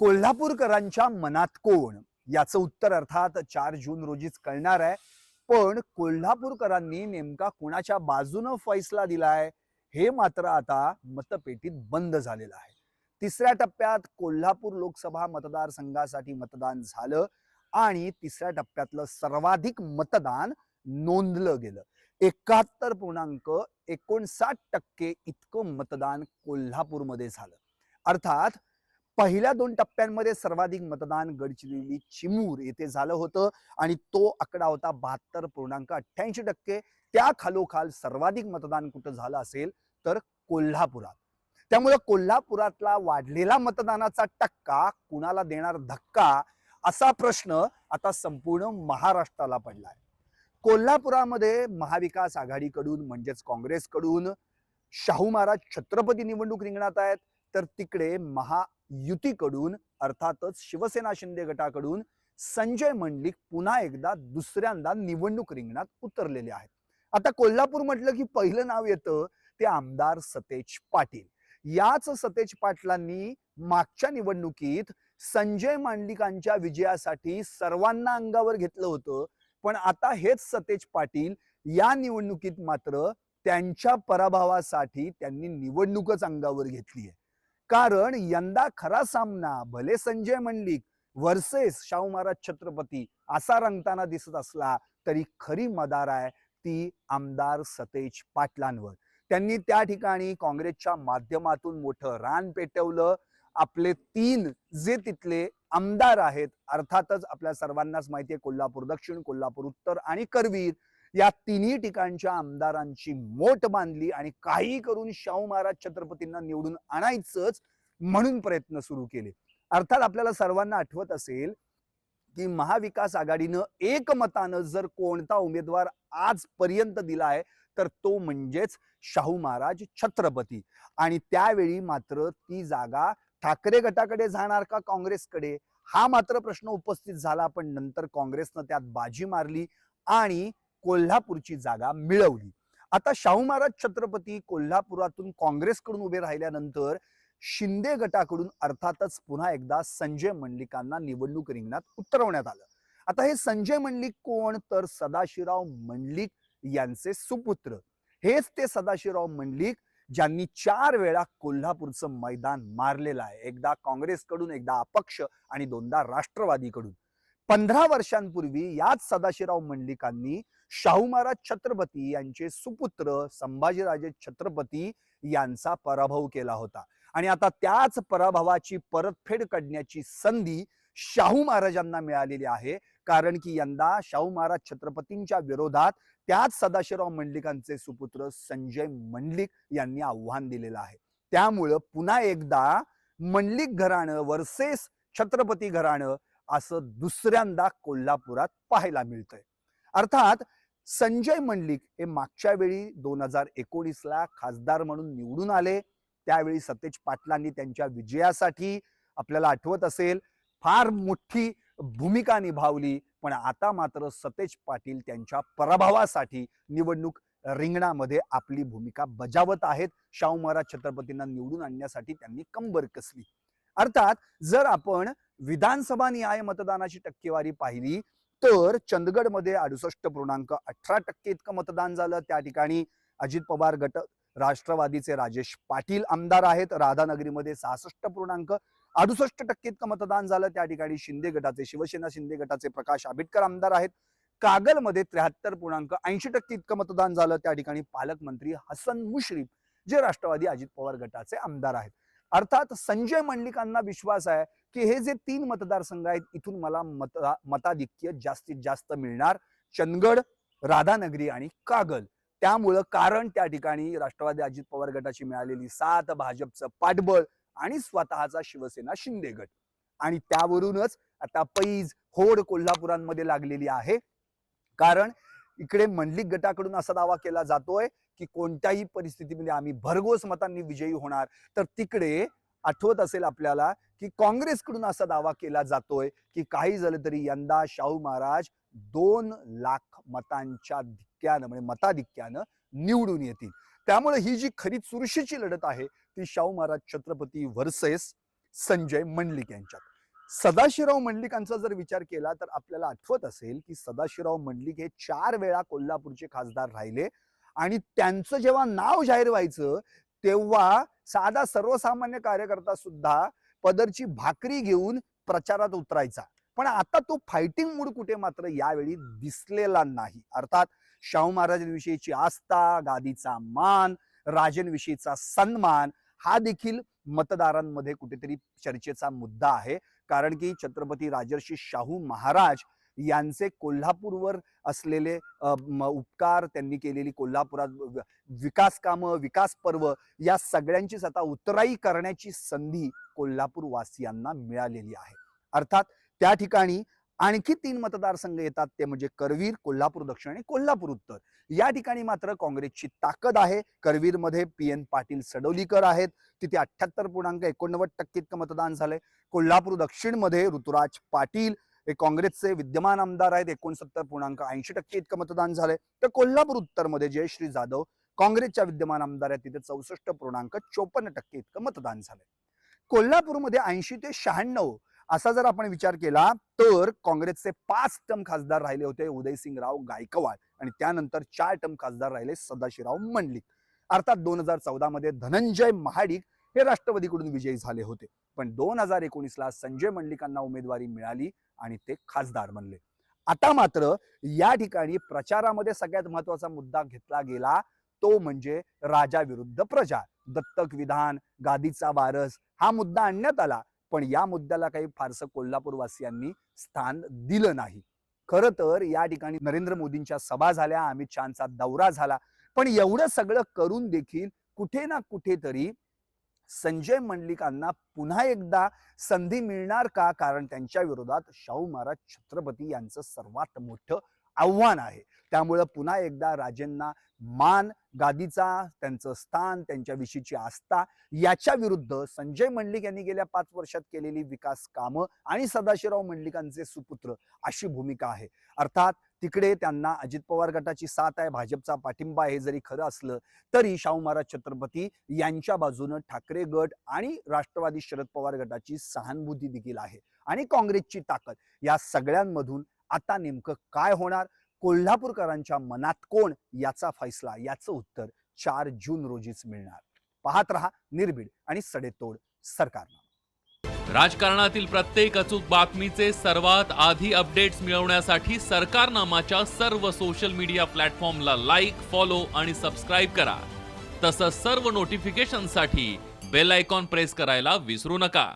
कोल्हापूरकरांच्या मनात कोण? याचं उत्तर अर्थात चार जून रोजीच कळणार आहे. पण कोल्हापूरकरांनी नेमका कुणाच्या बाजूनं फैसला दिलाय? हे मात्र आता मतपेटीत बंद झालेलं आहे. तिसऱ्या टप्प्यात कोल्हापूर लोकसभा मतदारसंघासाठी मतदान झालं आणि तिसऱ्या टप्प्यातलं सर्वाधिक मतदान नोंदलं गेलं. एकाहत्तर पूर्णांक एकोणसाठ टक्के इतकं मतदान कोल्हापूरमध्ये झालं. अर्थात पहिल्या दोन टप्प्यांमध्ये सर्वाधिक मतदान गडचिरोली चिमूर येथे झालं होतं आणि तो आकडा होता बहात्तर पूर्णांक अठ्ठ्याऐंशी टक्के. त्या खालोखाल सर्वाधिक मतदान कुठं झालं असेल तर कोल्हापुरात. त्यामुळे कोल्हापुरातला वाढलेला मतदानाचा टक्का कुणाला देणार धक्का असा प्रश्न आता संपूर्ण महाराष्ट्राला पडलाय. कोल्हापुरामध्ये महाविकास आघाडीकडून म्हणजेच काँग्रेसकडून शाहू महाराज छत्रपती निवडणूक रिंगणात आहेत. तर तिकडे महा युतीकडून अर्थातच शिवसेना शिंदे गटाकडून संजय मंडलिक पुन्हा एकदा दुसऱ्यांदा निवडणूक रिंगणात उतरलेले आहेत. आता कोल्हापूर म्हटलं की पहिलं नाव येतं ते आमदार सतेज पाटील. याच सतेज पाटलांनी मागच्या निवडणुकीत संजय मांडलिकांच्या विजयासाठी सर्वांना अंगावर घेतलं होतं. पण आता हेच सतेज पाटील या निवडणुकीत मात्र त्यांच्या पराभवासाठी त्यांनी निवडणूकच अंगावर घेतली आहे कारण यंदा खरा सामना भले संजय मंडलिक वर्सेस शाहू महाराज छत्रपती असा रंगताना दिसत असला तरी खरी मदार आहे ती आमदार सतेज पाटलांवर. त्यांनी त्या ठिकाणी काँग्रेसच्या माध्यमातून मोठं रान पेटवलं. आपले तीन जे तिथले आमदार आहेत अर्थातच आपल्या सर्वांनाच माहिती आहे कोल्हापूर दक्षिण कोल्हापूर उत्तर आणि करवीर या तिन्ही ठिकाणच्या आमदारांची मोठ बांधली आणि काही करून शाहू महाराज छत्रपतींना निवडून आणायचंच म्हणून प्रयत्न सुरू केले. अर्थात आपल्याला सर्वांना आठवत असेल की महाविकास आघाडीनं एकमतानं जर कोणता उमेदवार आजपर्यंत दिला आहे तर तो म्हणजेच शाहू महाराज छत्रपती. आणि त्यावेळी मात्र ती जागा ठाकरे गटाकडे जाणार का काँग्रेसकडे? हा मात्र प्रश्न उपस्थित झाला पण नंतर काँग्रेसनं त्यात बाजी मारली आणि कोल्हापूरची जागा मिळवली. आता शाहू महाराज छत्रपती कोल्हापुरातून काँग्रेसकडून उभे राहिल्यानंतर शिंदे गटाकडून अर्थातच पुन्हा एकदा संजय मंडलिकांना निवडणूक रिंगणात उतरवण्यात आलं. आता हे संजय मंडलिक कोण? तर सदाशिवराव मंडलिक यांचे सुपुत्र. हेच ते सदाशिवराव मंडलिक ज्यांनी चार वेळा कोल्हापूरचं मैदान मारलेलं आहे. एकदा काँग्रेसकडून एकदा अपक्ष आणि दोनदा राष्ट्रवादीकडून. पंधरा वर्षांपूर्वी याच सदाशिवराव मंडलिकांनी शाहू महाराज छत्रपती यांचे सुपुत्र संभाजीराजे छत्रपती यांचा पराभव केला होता. आणि आता त्याच पराभवाची परतफेड करण्याची संधी शाहू महाराजांना मिळालेली आहे. कारण की यंदा शाहू महाराज छत्रपतींच्या विरोधात त्याच सदाशिवराव मंडलिकांचे सुपुत्र संजय मंडलिक यांनी आव्हान दिलेलं आहे. त्यामुळं पुन्हा एकदा मंडलिक घराणं वर्सेस छत्रपती घराणं असं दुसऱ्यांदा कोल्हापुरात पाहायला मिळतंय. अर्थात संजय मंडलिक हे मागच्या वेळी दोन हजार एकोणीसला खासदार म्हणून निवडून आले. त्यावेळी सतेज पाटलांनी त्यांच्या विजयासाठी आपल्याला आठवत असेल फार मोठी भूमिका निभावली. पण आता मात्र सतेज पाटील त्यांच्या पराभवासाठी निवडणूक रिंगणामध्ये आपली भूमिका बजावत आहेत. शाहू महाराज छत्रपतींना निवडून आणण्यासाठी त्यांनी कंबर कसली. अर्थात जर आपण विधानसभा निहाय मतदानाची टक्केवारी पाहिली तर चंदगडमध्ये अडुसष्ट पूर्णांक अठरा टक्के इतकं मतदान झालं. त्या ठिकाणी अजित पवार गट राष्ट्रवादीचे राजेश पाटील आमदार आहेत. राधानगरीमध्ये सहासष्ट पूर्णांक अडुसष्ट टक्के इतकं मतदान झालं. त्या ठिकाणी शिंदे गटाचे शिवसेना शिंदे गटाचे प्रकाश आंबेडकर आमदार आहेत. कागलमध्ये त्र्याहत्तर पूर्णांक ऐंशी टक्के इतकं मतदान झालं. त्या ठिकाणी पालकमंत्री हसन मुश्रीफ जे राष्ट्रवादी अजित पवार गटाचे आमदार आहेत. अर्थात संजय मंडलिकांना विश्वास आहे की हे जे तीन मतदारसंघ आहेत इथून मला मता मताधिक्य जास्तीत जास्त मिळणार. चंदगड राधानगरी आणि कागल. त्यामुळं कारण त्या ठिकाणी राष्ट्रवादी अजित पवार गटाची मिळालेली सात भाजपचं पाठबळ आणि स्वतःचा शिवसेना शिंदे गट. आणि त्यावरूनच आता पैज होड कोल्हापुरांमध्ये लागलेली आहे. कारण इकडे मंडलिक गटाकडून असा दावा केला जातोय की कोणत्याही परिस्थितीमध्ये आम्ही भरघोस मतांनी विजयी होणार. तर तिकडे आठवत असेल आपल्याला की काँग्रेसकडून असा दावा केला जातोय की काही झालं तरी यंदा शाहू महाराज दोन लाख मतांच्या धिक्क्यानं म्हणजे मताधिक्यानं निवडून येतील. त्यामुळे ही जी खरी चुरशीची लढत आहे ती शाहू महाराज छत्रपती व्हर्सेस संजय मंडलिक यांच्यात. सदाशिवराव मंडलिकांचा जर विचार केला तर आपल्याला आठवत असेल की सदाशिवराव मंडलिक हे चार वेळा कोल्हापूरचे खासदार राहिले आणि त्यांचं जेव्हा नाव जाहीर व्हायचं तेव्हा साधा सर्वसामान्य कार्यकर्ता सुद्धा पदरची भाकरी घेऊन प्रचारात उतरायचा. पण आता तो फायटिंग मूड कुठे मात्र यावेळी दिसलेला नाही. अर्थात शाहू महाराजांविषयीची आस्था गादीचा मान राजांविषयीचा सन्मान हा देखील मतदारांमध्ये कुठेतरी चर्चेचा मुद्दा आहे. कारण की छत्रपती राजर्षी शाहू महाराज यांचे कोल्हापूरवर असलेले उपकार त्यांनी केलेली कोल्हापुरात विकास कामं विकास पर्व या सगळ्यांचीच आता उतराई करण्याची संधी कोल्हापूर वासियांना मिळालेली आहे. अर्थात त्या ठिकाणी आणखी तीन मतदारसंघ येतात. ते म्हणजे करवीर कोल्हापूर दक्षिण आणि कोल्हापूर उत्तर. या ठिकाणी मात्र काँग्रेसची ताकद आहे. करवीरमध्ये पी एन पाटील सडोलीकर आहेत. तिथे अठ्याहत्तर पूर्णांक एकोणनव्वद टक्के इतकं मतदान झालंय. कोल्हापूर दक्षिणमध्ये ऋतुराज पाटील हे काँग्रेसचे विद्यमान आमदार आहेत. एकोणसत्तर पूर्णांक ऐंशी टक्के इतकं मतदान झालंय. तर कोल्हापूर उत्तरमध्ये जयश्री जाधव काँग्रेसच्या विद्यमान आमदार आहेत. तिथे चौसष्ट पूर्णांक चोपन्न टक्के इतकं मतदान झालंय. कोल्हापूरमध्ये ऐंशी ते शहाण्णव असा जर आपण विचार केला तर काँग्रेसचे पाच टर्म खासदार राहिले होते उदयसिंगराव गायकवाड आणि त्यानंतर चार टर्म खासदार राहिले सदाशिवराव मंडलिक. अर्थात दोन हजार चौदा मध्ये धनंजय महाडिक हे राष्ट्रवादीकडून विजयी झाले होते. पण दोन हजार एकोणीसला संजय मंडलिकांना उमेदवारी मिळाली आणि ते खासदार बनले. आता मात्र या ठिकाणी प्रचारामध्ये सगळ्यात महत्त्वाचा मुद्दा घेतला गेला तो म्हणजे राजा विरुद्ध प्रजा दत्तक विधान गादीचा वारस हा मुद्दा आणण्यात आला. पण या मुद्द्याला काही फारसं कोल्हापूरवासियांनी स्थान दिलं नाही. खरं तर या ठिकाणी नरेंद्र मोदींच्या सभा झाल्या अमित शहाचा दौरा झाला. पण एवढं सगळं करून देखील कुठे ना कुठेतरी संजय मंडलिकांना पुन्हा एकदा संधी मिळणार का? कारण त्यांच्या विरोधात शाहू महाराज छत्रपती यांचं सर्वात मोठं आव्हान आहे. त्यामुळं पुन्हा एकदा राजेंना मान गादीचा त्यांचं स्थान त्यांच्याविषयीची आस्था याच्या विरुद्ध संजय मंडलिक यांनी गेल्या पाच वर्षात केलेली विकास कामं आणि सदाशिवराव मंडलिकांचे सुपुत्र अशी भूमिका आहे. अर्थात तिकडे त्यांना अजित पवार गटाची साथ आहे भाजपचा पाठिंबा हे जरी खरं असलं तरी शाहू महाराज छत्रपती यांच्या बाजूनं ठाकरे गट आणि राष्ट्रवादी शरद पवार गटाची सहानुभूती देखील आहे आणि काँग्रेसची ताकद या सगळ्यांमधून आता नेमकं काय होणार? कोल्हापूरकरांच्या मनात कोण? याचा फैसला याचं उत्तर चार जून रोजीच मिळणार. पाहत रहा निर्भीड आणि सडेतोड सरकारनं. राजकारणातील प्रत्येक अचूक बातमीचे सर्वात आधी अपडेट्स मिळवण्यासाठी सरकारनामाच्या सर्व सोशल मीडिया प्लॅटफॉर्मला लाईक फॉलो आणि सबस्क्राईब करा. तसंच सर्व नोटिफिकेशनसाठी बेल आयकॉन प्रेस करायला विसरू नका.